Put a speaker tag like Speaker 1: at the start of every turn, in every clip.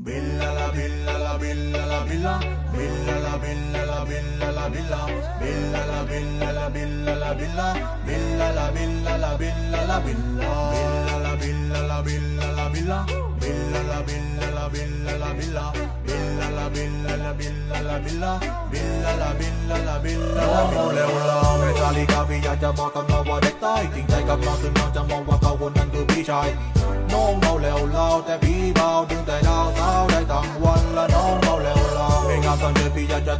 Speaker 1: Billa la billa la billa la billa Billa la billa la billa la billa Billa la billa la billa la billa Billa la billa la billa la billa Billa la billa la billa la billa Billa la billa la billa la billa Billa la billa la billa la billa Billa la billa la billa la billa Mole ula me sali kavi ya ja ma kam la wa de tai Ting tai kam la tu na ja ma wa ka wo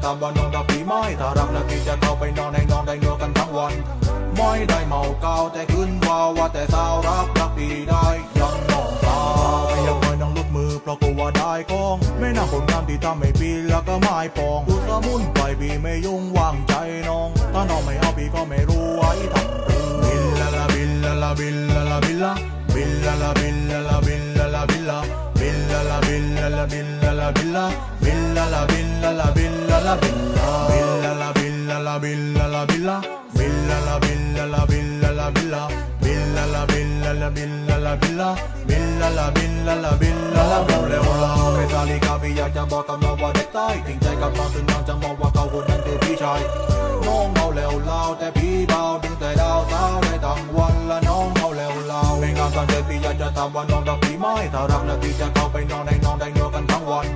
Speaker 1: ตามว่าน้องรักพี่ไหมถ้ารักแล้วพี่จะเข้าไปนอนให้น้องได้นัวกันทั้งวันไม่ได้เมาเกาแต่ขึ้นว่าว่าแต่สาวรักรักพี่ได้ยังน้องสาวไม่อยากปล่อยน้องลุกมือเพราะกลัวว่าได้ของ ไม่น่าผลงานที่ทำให้พี่แล้วก็ไม่ปองดูสมุนไปพี่ไม่ยุ่งวางใจน้อง ถ้าน้องไม่เอาพี่ก็ไม่รู้ไว้ทำบิลลาลาบิลลาลาบิลลาลาบิลลา Billa la billa la billa la billa Billa la billa la billa la billa Billa la billa la billa la billa Billa la billa la billa la billa Billa la billa la billa la billa Billa la billa la billa la billa Billa la billa la billa la billa เร็วเราไม่สาลิกาพี่อยากจะบอกกับน้องว่าเด็กใต้จริงใจกับน้องถึงน้องจะมองว่าเขาคนนั้นคือพี่ชายน้องเมาแล้วเล่าแต่พี่เบาดึงแต่ดาวสาวได้ทั้งวันละน้องเมาแล้วเล่าไม่งามตอนเจอพี่อยากจะถามว่าน้องรักพี่ไหมถ้ารักแล้วพี่จะเข้าไปนอนให้น้องได้นัวกันทั้งวัน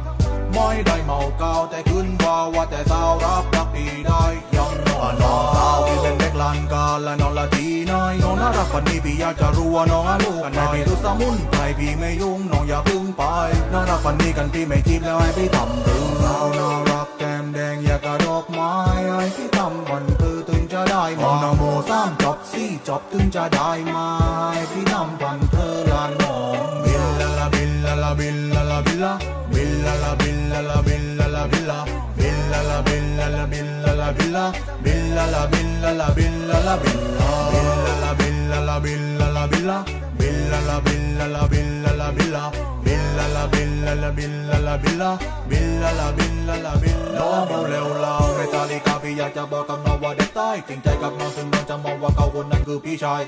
Speaker 1: ไม่ได้เมาเกาแต่ขึ้นว่าว่าแต่สาวรักรักพี่ได้ยังน้องน้องสาวพี่เป็นเด็กลานกาและน้องละทีน้อยน้องน่ารักปันนี้พี่อยากจะรู้ว่าน้องอาลูกกันไหนพี่รู้สมุนไพรพี่ไม่ยุ่งน้องอย่าพึ่งไปน่ารักปันนี้กันพี่ไม่จีบแล้วให้พี่ทำหรือสาวน่ารักแก้มแดงอยากกระดอกไม้ให้พี่ทำวันคือถึงจะได้มองนาโมสามจบสี่จบถึงจะได้มาพี่ทำวันเธอละน้อง la billa la billa billa la billa la billa la billa billa la billa la billa la billa billa la billa la billa la billa billa la billa la billa la billa billa la billa la billa la billa billa la billa la billa la billa billa la billa la billa น้องเมาเร็วเราไม่ตาลีกาพี่อยากจะบอกกับน้องว่าเด็กใต้เก่งใจกับน้องถึง ว่าเขาคนนั้นคือพี่ชาย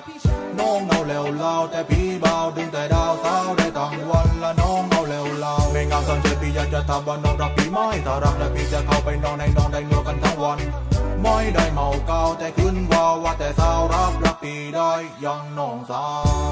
Speaker 1: น้องเอาแล้วเล่าแต่พี่เบาดึงแต่ดาวสาวได้ทั้งวันละน้องเอาแล้วเล่าไม่งามตอนเกตพี่อยากจะถามว่าน้องรักพี่ไหมถ้ารักแล้วพี่จะเข้าไปนอนให้น้องได้นัวกันทั้งวันไม่ได้เมาเกาแต่ขึ้นว่าว่าแต่สาวรักรักพี่ได้ยังน้องสาว